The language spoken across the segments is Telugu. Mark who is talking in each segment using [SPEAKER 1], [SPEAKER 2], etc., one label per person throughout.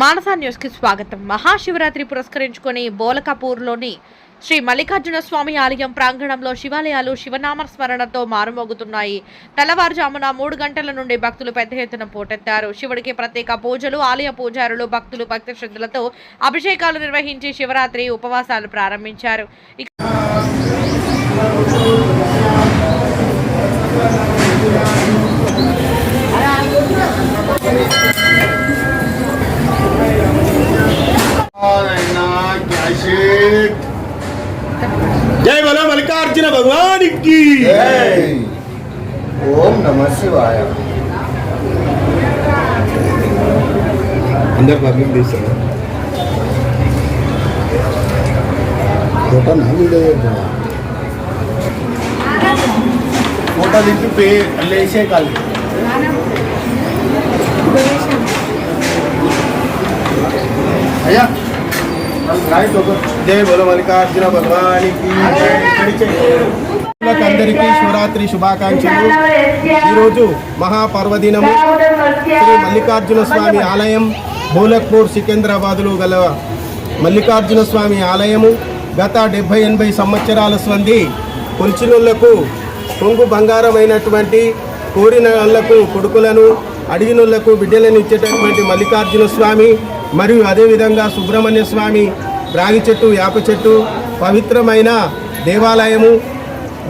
[SPEAKER 1] మానసా న్యూస్కి స్వాగతం. మహాశివరాత్రి పురస్కరించుకొని బోలకపూర్లోని శ్రీ మల్లికార్జున స్వామి ఆలయం ప్రాంగణంలో శివాలయాలు శివనామ స్మరణతో మారుమోగుతున్నాయి. తెల్లవారుజామున మూడు గంటల నుండి భక్తులు పెద్ద ఎత్తున పోటెత్తారు. శివుడికి ప్రత్యేక పూజలు ఆలయ పూజారులు భక్తులు భక్తి శ్రద్ధలతో అభిషేకాలు నిర్వహించి శివరాత్రి ఉపవాసాలు ప్రారంభించారు.
[SPEAKER 2] जय बोलो मल्लिकार्जुन
[SPEAKER 3] भगवान की। ओम नमः
[SPEAKER 2] शिवाय। अंदर प्रॉब्लम
[SPEAKER 3] दी सर फ़ोटो नहीं मिले तो। फ़ोटो दिखते पे ले से कल
[SPEAKER 2] జై మల్లికార్జున భగవానికి అందరికీ శివరాత్రి శుభాకాంక్షలు ఈరోజు మహాపర్వదినము శ్రీ మల్లికార్జున స్వామి ఆలయం బోలక్పూర్ సికింద్రాబాదులో గల మల్లికార్జున స్వామి ఆలయము గత డెబ్బై ఎనభై సంవత్సరాల సంది కొలిచినులకు కొంగు బంగారమైనటువంటి కోరిన కొడుకులను అడిగినులకు బిడ్డలను ఇచ్చేటటువంటి మల్లికార్జున స్వామి మరియు అదేవిధంగా సుబ్రహ్మణ్య స్వామి రాగి చెట్టు వేప చెట్టు పవిత్రమైన దేవాలయము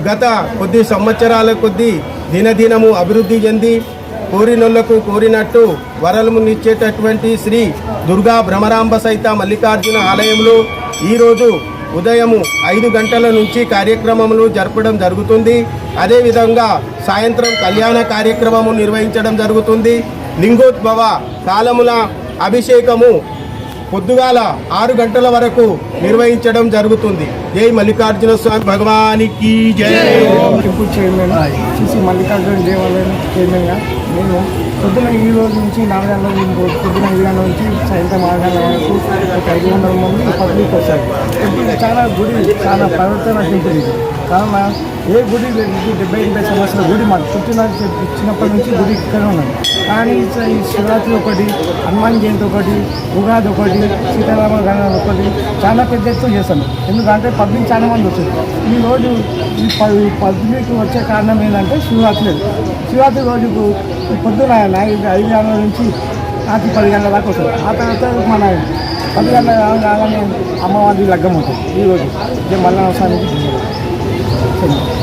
[SPEAKER 2] గత కొద్ది సంవత్సరాల కొద్దీ దినదినము అభివృద్ధి చెంది కోరినొళ్ళకు కోరినట్టు వరలమునిచ్చేటటువంటి శ్రీ దుర్గా భ్రమరాంబ సహిత మల్లికార్జున ఆలయంలో ఈరోజు ఉదయము ఐదు గంటల నుంచి కార్యక్రమములు జరపడం జరుగుతుంది. అదేవిధంగా సాయంత్రం కళ్యాణ కార్యక్రమము నిర్వహించడం జరుగుతుంది. లింగోద్భవ కాలముల అభిషేకము పొద్దుగాల ఆరు గంటల వరకు నిర్వహించడం జరుగుతుంది. జై మల్లికార్జున స్వామి భగవానికి జై.
[SPEAKER 4] టెంపుల్ చైర్మన్ శ్రీ మల్లికార్జున దేవాలయం చైర్మన్గా నేను పొద్దున ఈ రోజు నుంచి నాలుగు గంటల నుంచి పొద్దున ఐదు గంటల నుంచి సాయంత్రం ఆరు గంటల వరకు ఒక ఐదు వందల మంది పబ్లిక్ వచ్చారు చాలా గుడి చాలా ప్రవర్తన చెందుతుంది ఇది కావున ఏ గుడి డెబ్బై ఎనభై సంవత్సరాల గుడి మాకు పుట్టిన చిన్నప్పటి నుంచి గుడి ఇక్కడే ఉన్నది. కానీ ఈ శివరాత్రి ఒకటి హనుమాన్ జయంతి ఒకటి ఉగాది ఒకటి సీతారామ గణనాథ్ ఒకటి చాలా పెద్ద ఎత్తున చేస్తాను. ఎందుకంటే పబ్లిక్ చాలా మంది వచ్చారు. ఈ రోజు ఈ పబ్లిక్ వచ్చే కారణం ఏంటంటే శివరాత్రి. శివరాత్రి రోజుకు ఈ పొద్దున ఐదు ఐదు గంటల నుంచి రాత్రి పది గంటల దాకా వస్తుంది ఆ తర్వాత మన పది గంటల కాగానే అమ్మవారి లగ్గం ఉంటుంది. ఈరోజు ఇదే রাখুন